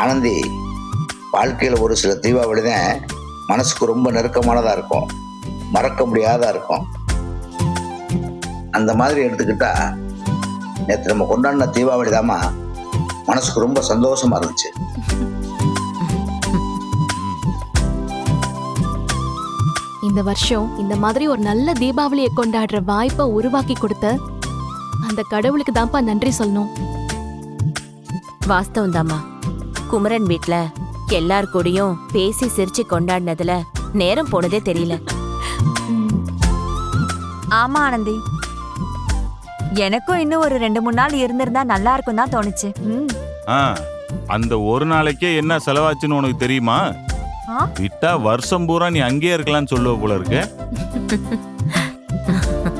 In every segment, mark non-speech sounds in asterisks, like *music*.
ஆனந்தி வாழ்க்கையில் ஒரு சில தீபாவளி தான் மனசுக்கு ரொம்ப நெருக்கமானதாக இருக்கும். மறக்க முடியாதா இருக்கும். அந்த மாதிரி எடுத்துக்கிட்டா நேற்று நம்ம கொண்டாடின தீபாவளி தாம்மா மனசுக்கு ரொம்ப சந்தோஷமா இருந்துச்சு. இந்த வருஷம் இந்த மாதிரி ஒரு நல்ல தீபாவளியை கொண்டாடுற வாய்ப்பை உருவாக்கி கொடுத்த அந்த கடவுளுக்கு தான்ப்பா நன்றி சொல்லணும். வாஸ்தவம் தாம்மா. குமரன் வீட்ல. எல்லார் கூடயும் பேசி சிரிச்சு கொண்டாடினதுல நேரம் போனதே தெரியல. ஆமா ஆனந்தி. எனக்கும் இன்னும் ஒரு ரெண்டு மூணு நாள் இருந்திருந்தா நல்லா இருக்கும் தான் தோணுச்சு. ம். ஆ அந்த ஒரு நாளைக்கே என்ன செலவாச்சுன்னு உனக்கு தெரியுமா? ஆ? விட்டா வருஷம் பூரா நீ அங்கேயே இருக்கலாம்னு சொல்லுவ போல இருக்கு. *laughs*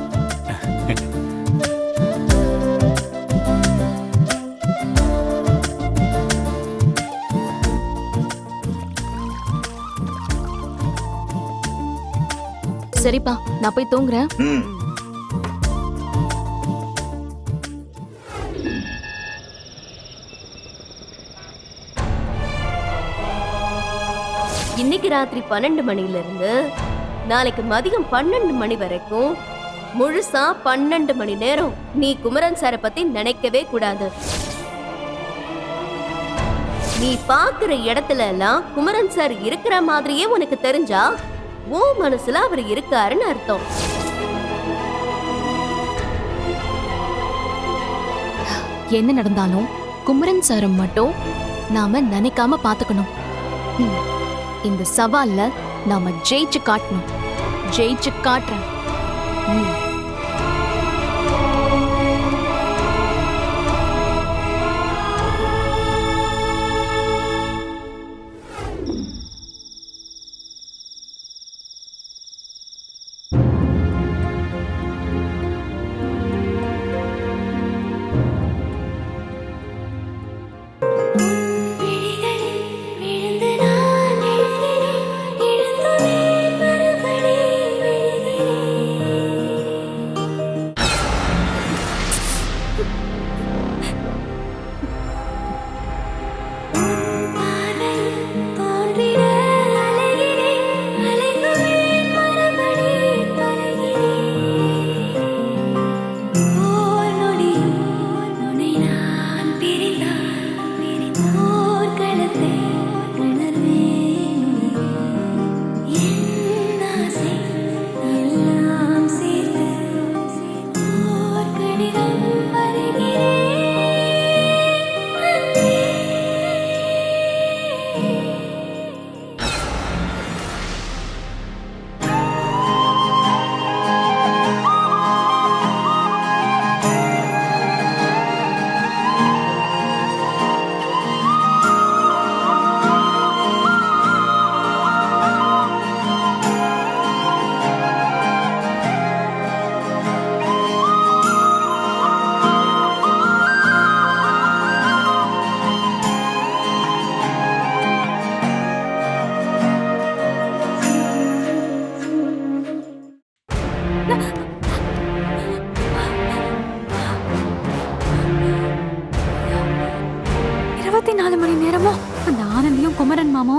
சரிப்பா நான் போய் தூங்குறேன். ம். இன்னைக்கு ராத்திரி பன்னெண்டு மணில இருந்து நாளைக்கு மதியம் பன்னெண்டு மணி வரைக்கும் முழுசா பன்னெண்டு மணி நேரம் நீ குமரன் சாரை பத்தி நினைக்கவே கூடாது. நீ பாக்குற இடத்துல எல்லாம் குமரன் சார் இருக்கிற மாதிரியே உனக்கு தெரிஞ்சா ஓ மனசுல அவர் இருக்காருன்னு அர்த்தம். என்ன நடந்தாலும் குமரன் சாரம் மட்டும் நாம நினைக்காம பாத்துக்கணும். இந்த சவால்ல நாம ஜெயிச்சு காட்டணும். ஜெயிச்சு காட்டுறேன்.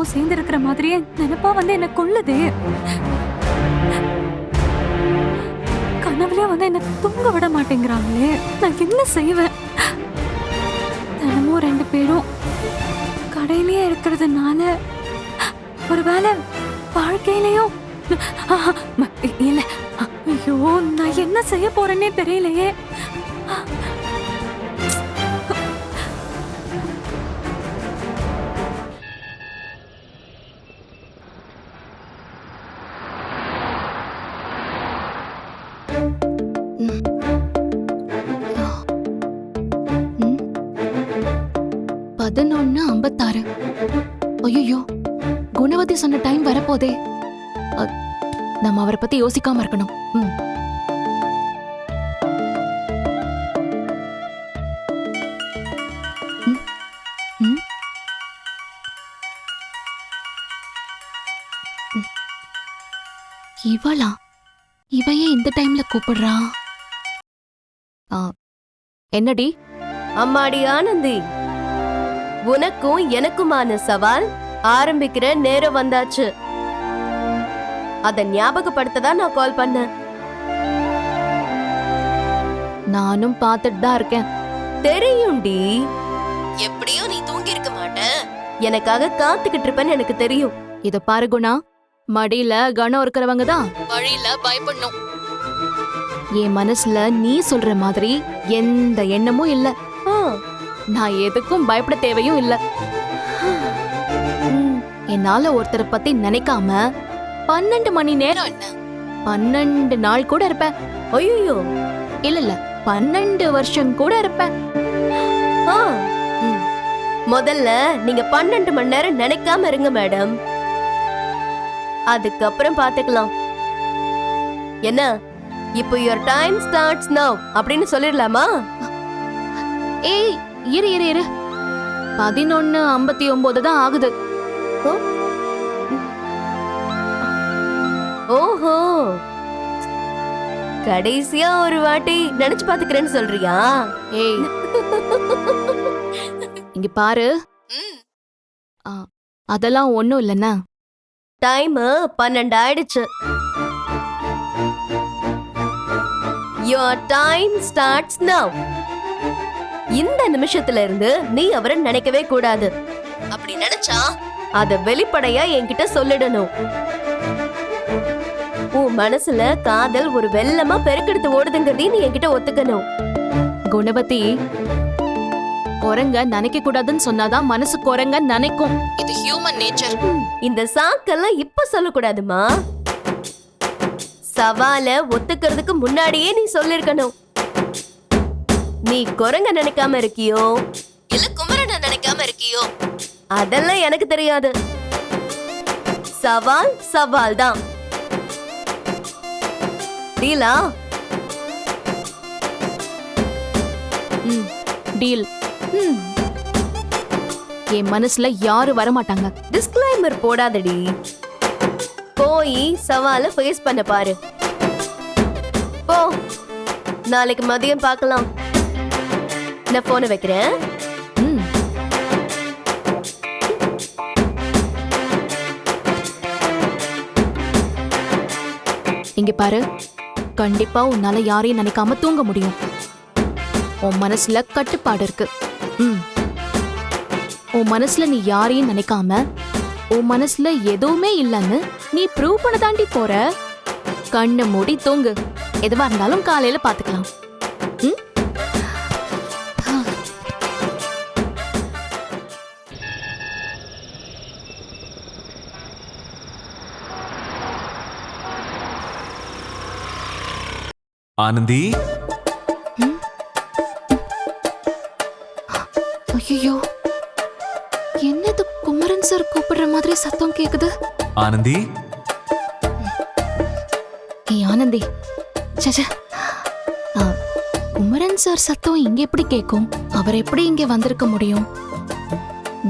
என்னமோ சேர்ந்து இருக்கிற மாதிரியே நினைப்பா வந்து என்ன கொள்ளுது கனவுலயே வந்து என்ன தூங்க விட மாட்டேங்கிறாங்களே. நான் என்ன செய்வேன்? தினமும் ரெண்டு பேரும் கடையிலேயே இருக்கிறதுனால ஒருவேளை வாழ்க்கையிலையும் இல்லை ஐயோ நான் என்ன செய்ய போறேன்னே தெரியலையே. பதினொன்னு ஐம்பத்தாறு. ஐயோ குணவதி சொன்ன டைம் வரப்போதே. நம்ம அவரை பத்தி யோசிக்காம இருக்கணும். ம். இவளா? இவையே இந்த டைம்ல கூப்பிடுறா? ஆ, என்னடி? அம்மாடி ஆனந்தி. உனக்கும் எனக்குமான சவால் ஆரம்பிக்கிற நேரம் வந்தாச்சு. அத ஞாபகப்படுத்த தான் நான் கால் பண்ணேன். நானும் பார்த்துட்டு தான் இருக்கேன். தெரியும்டி எப்படியும் நீ தூங்கி இருக்க மாட்ட. எனக்காக காத்துக்கிட்டு இருப்பேன்னு எனக்கு தெரியும். இத பாரு குணா. மடியில கனம் இருக்கிறவங்க தான். வழியில பயப்படணும். என் மனசுல நீ சொல்ற மாதிரி எந்த எண்ணமும் இல்ல. நான் எதுக்கும் பயப்பட தேவையும் இல்ல. ம், என்னால ஒருத்தரை பத்தி நினைக்காம பன்னெண்டு மணி நேரம் பன்னெண்டு நாள் கூட இருப்பேன். ஐயோ இல்ல இல்ல பன்னெண்டு வருஷம் கூட இருப்பேன். ஆ, முதல்ல நீங்க பன்னெண்டு மணி நேரம் நினைக்காம இருங்க மேடம். அதுக்கப்புறம் பாத்துக்கலாம். என்ன இப்போ யுவர் டைம் ஸ்டார்ட்ஸ் நவ் அப்படின்னு சொல்லிடலாமா? ஏய் இரு இரு இரு. பதினொன்னு ஐம்பத்தி ஒன்பது தான் ஆகுது. ஓஹோ. கடைசியா ஒரு வாட்டி நினைச்சு பாத்துக்கிறேன்னு சொல்றியா? ஏய். இங்க பாரு. ஆ, அதெல்லாம் ஒண்ணும் இல்லைன்னா டைம் பன்னெண்டு ஆயிடுச்சு யோர் டைம் ஸ்டார்ட்ஸ் நவ் இந்த நிமிஷத்துல இருந்து நீ அவரை நினைக்கவே கூடாது. அப்படி நினைச்சா? அத வெளிப்படையா என்கிட்ட சொல்லிடணும். உன் மனசுல காதல் ஒரு வெள்ளமா பெருக்கெடுத்து ஓடுதுங்கிறதையும் நீ என்கிட்ட ஒத்துக்கணும். குணவதி குரங்க நினைக்க கூடாதுன்னு சொன்னாதான் மனசு குரங்க நினைக்கும். இது ஹியூமன் நேச்சர் இந்த சாக்கெல்லாம் இப்ப சொல்லக்கூடாதுமா. சவால ஒத்துக்கிறதுக்கு முன்னாடியே நீ சொல்லிருக்கணும். நீ குரங்க நினைக்காம இருக்கியோ? இல்ல குமரனை நினைக்காம இருக்கியோ? அதெல்லாம் எனக்கு தெரியாது. சவால் சவால் தான். டீலா? டீல். என் மனசுல யாரும் வரமாட்டாங்க. டிஸ்க்ளைமர் போடாதடி. போய் சவால ஃபேஸ் பண்ண பாரு. போ. நாளைக்கு மதியம் பார்க்கலாம். நான் போனை வைக்கிறேன். இங்க பாரு. கண்டிப்பா உன்னால யாரையும் நினைக்காம தூங்க முடியும். உன் மனசுல கட்டுப்பாடு இருக்கு. ம். உன் மனசுல நீ யாரையும் நினைக்காம உன் மனசுல எதுவுமே இல்லைன்னு நீ ப்ரூவ் பண்ண தாண்டி போற. கண்ணு மூடி தூங்கு. எதுவா இருந்தாலும் காலையில பாத்துக்கலாம். ஆனந்தி? ஐயோ என்னது குமரன் சார் கூப்பிடுற மாதிரி சத்தம் கேக்குது? ஆனந்தி? ஏய் ஆனந்தி. சச்ச குமரன் சார் சத்தம் இங்க எப்படி கேக்கும்? அவர் எப்படி இங்க வந்திருக்க முடியும்?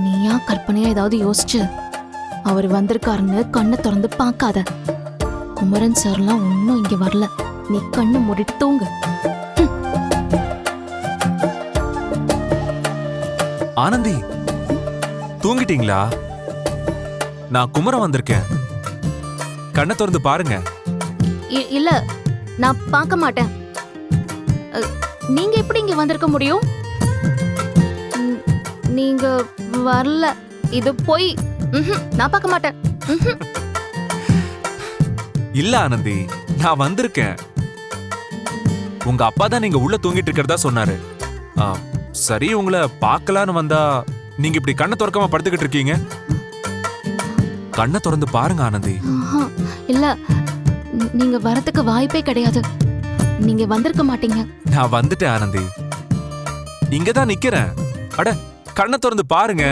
நீயா கற்பனையா ஏதாவது யோசிச்சு. அவர் வந்திருக்காருன்னு கண்ணை திறந்து பார்க்காத. குமரன் சார்லாம் ஒன்னும் இங்க வரல. நீ கண்ணு மூடிட்டு தூங்கு. ஆனந்தி தூங்கிட்டீங்களா? நான் குமரன் வந்திருக்கேன். கண்ணை திறந்து பாருங்க. இல்ல நான் பார்க்க மாட்டேன். நீங்க எப்படி இங்க வந்திருக்க முடியும்? நீங்க வரல. இது போய் நான் பார்க்க மாட்டேன். இல்ல ஆனந்தி நான் வந்திருக்கேன். உங்க அப்பா தான் நீங்க உள்ள தூங்கிட்டு இருக்கிறதா சொன்னாரு. சரி உங்களை பார்க்கலான்னு வந்தா நீங்க இப்படி கண்ணை திறக்காம படுத்துக்கிட்டு இருக்கீங்க? கண்ணை திறந்து பாருங்க ஆனந்தி. இல்ல நீங்க வரதுக்கு வாய்ப்பே கிடையாது. நீங்க வந்திருக்க மாட்டீங்க. நான் வந்துட்டேன் ஆனந்தி. இங்க தான் நிக்கிறேன். அட கண்ணை திறந்து பாருங்க.